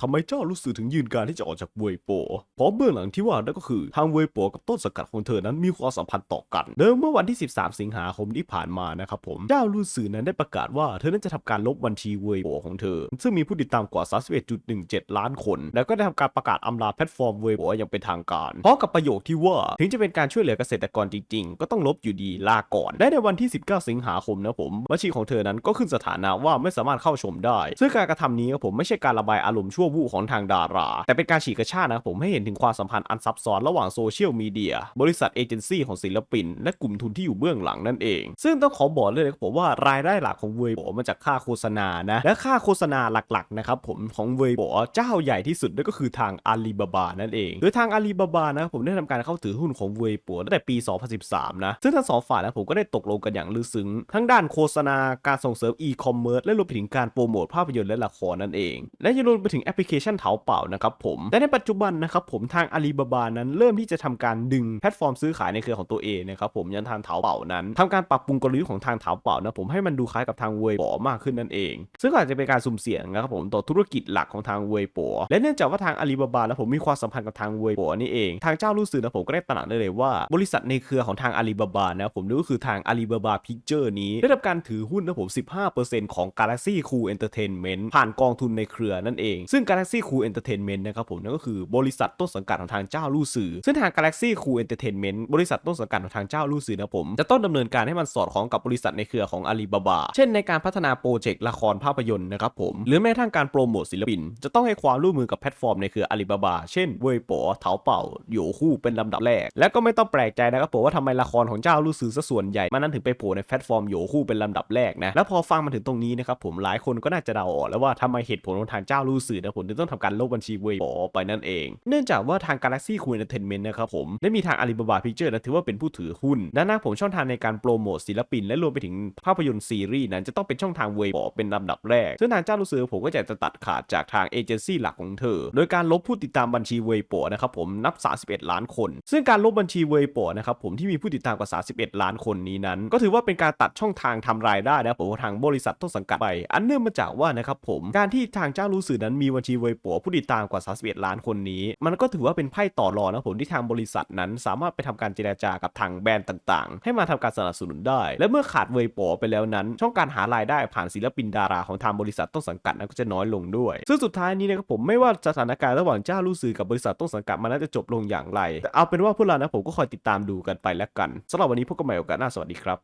ทำไมเจ้ารู้สึกถึงยืนการที่จะออกจากเวยโปเพราะเบื้องหลังที่ว่านั่นก็คือทางเวยโปกับต้นสังกัดของเธอนั้นมีความสัมพันธ์ต่อกันเดิมเมื่อวันที่ 13 สิงหาคมที่ผ่านมานะครับผม เจ้าลู่สื่อนั้นได้ประกาศว่าเธอนั้นจะทำการลบบัญชีเวยโปของเธอ ซึ่งมีผู้ติดตามกว่า 31.17 ล้านคน แล้วก็ได้ทำการประกาศอำลาแพลตฟอร์มเวยโปอย่างเป็นทางการพร้อมกับประโยคที่ว่าถึงจะเป็นการช่วยเหลือเกษตรกรจริง ๆ ก็ต้องลบอยู่ดีลาก่อนและในวันที่ 19 สิงหาคมนะผมบัญชีของเธอนั้นก็ขึ้นสถานะว่าไม่สามารถเข้าชมได้ ซึ่งการกระทำนี้ครับผมไม่ใช่การระบายอารมณ์ชั่ววูบของทางดารา แต่เป็นการฉีกกระชากนะผมให้เห็นถึงความสัมพันธ์อันซับซ้อนระหว่างโซเชียลมีเดียบริษัทเอเจนซี่ของศิลปิน และกลุ่มทุนที่อยู่เบื้องหลังนั่นเอง ซึ่งต้องขอบอกเลยนะครับผมว่ารายได้หลักของเวยโบมาจากค่าโฆษณานะและค่าโฆษณาหลักๆนะครับผมของเวยโบเจ้าใหญ่ที่สุดนั่นก็คือทางอาลีบาบานั่นเองโดยทางอาลีบาบานะผมได้ทำการเข้าถือหุ้นของเวยโบตั้งแต่ปี 2013 นะซึ่งทั้งสองฝ่ายนะผมก็ได้ตกลงกันอย่างลึกซึ้งทั้งด้านโฆษณาการส่งเสริมอีคอมเมิร์ซและรวมไปถึงการโปรโมทภาพยนตร์และละครนั่นเองและยังรวมไปถึงแอพลิเคชันเถาเป่านะครับผมและในปัจจุบันนะครับผมทางอาลีบาบานั้นเริ่มที่จะทำการดึงแพลตฟอร์มซื้อขายในเครือของตัวเองนะครับผมยันทางเถาเป่านั้นทำการปรับปรุงกลยุทธ์ของทางเถาเป่านะผมให้มันดูคล้ายกับทางเวยโปมากขึ้นนั่นเอง ซึ่งอาจจะเป็นการสุ่มเสี่ยงนะครับผมต่อธุรกิจหลักของทางเวยโปและเนื่องจากว่าทางอาลีบาบาและผมมีความสัมพันธ์กับทางเวยโปนี่เองทางเจ้ารู้สื่อนะผมก็ได้ตระหนักได้เลยว่า บริษัทในเครือของทางอาลีบาบานะผมนี่ก็คือทางอาลีบาบาพิกเจอร์นี้ได้รับการถือหุ้นนะผม 15%ของ Galaxy Cool Entertainment ผ่านกองทุนในเครือนั่นเอง ซึ่ง Galaxy Cool Entertainment นะครับผมนั่นก็คือบริษัทต้นสังกัดของทางเจ้าลู่สื่อ ซึ่งทาง Galaxy Cool Entertainment บริษัทต้นสังกัดของทางเจ้าลู่สื่อนะผมจะต้องดำเนินการให้มันสอดคล้องกับบริษัทในเครือของอาลีบาบาเช่นในการพัฒนาโปรเจกต์ละครภาพยนตร์นะครับผมหรือแม้กระทั่งการโปรโมทศิลปิน จะต้องให้ความร่วมมือกับแพลตฟอร์มในเครืออาลีบาบาเช่นเว่ยโปเถาเป่าโยคู่เป็นลำดับแรก และก็ไม่ต้องแปลกใจนะครับผมว่าทำไมละครของเจ้าลู่สื่อซะส่วนใหญ่มันนั้นถึงไปโผล่ในแพลตฟอร์มโยคู่เป็นลำดับแรกนะแล้วพอฟังมาถึงตรงนี้นะครับผมหลายคนก็น่าจะเดาออกแล้วว่าทำไมเหตุผลของทางเจ้าลู่สื่อนะผมถึงต้องทำการลบบัญชีเวยโปไปนั่นเอง เนื่องจากว่าทาง Galaxy Cool Entertainment นะครับผมได้มีทาง Alibaba Picture นะถือว่าเป็นผู้ถือหุ้นดังนั้นผมช่องทางในการโปรโมทศิลปิน และรวมไปถึงภาพยนตร์ซีรีส์นั้นจะต้องเป็นช่องทางเวยโปเป็นลำดับแรก ซึ่งทางเจ้าลู่สื่อผมก็จะตัดขาดจากทางเอเจนซี่หลักของเธอ โดยการลบผู้ติดตามบัญชีเวยโปนะครับผมนับ 31 ล้านคน ซึ่งการลบบัญชีเวยโปนะครับผมที่มีผู้ติดตามกว่า 31 ล้านคนนี้นั้น ก็ถือว่าเป็นการตัดช่องทางทำรายได้นะผมของทางบริษัทต้นสังกัดไป อันเนื่องมาจากว่านะครับผมการที่ทางเจ้ารู้สื่อนั้นมีบัญชีเวยโปผู้ติดตามกว่า 31 ล้านคนนี้ มันก็ถือว่าเป็นไพ่ต่อรองนะผมที่ทางบริษัทนั้น สามารถไปทำการเจรจากับทางแบรนด์ต่างๆ ให้มาทำการสนับสนุนได้ และเมื่อขาดเวยโปไปแล้วนั้น ช่องการหารายได้ผ่านศิลปินดาราของทางบริษัทต้นสังกัดนั้นก็จะน้อยลงด้วย ซึ่งสุดท้ายนี้นะครับผมไม่ว่าสถานการณ์ระหว่างเจ้ารู้สื่อกับบริษัทต้นสังกัดมันน่าจะจบลงอย่างไรแต่เอาเป็นว่าพวกเรานะผมก็คอยติดตามดูกันไปแล้วกันสำหรับวันนี้พบกันใหม่โอกาสหน้าสวัสดีครับ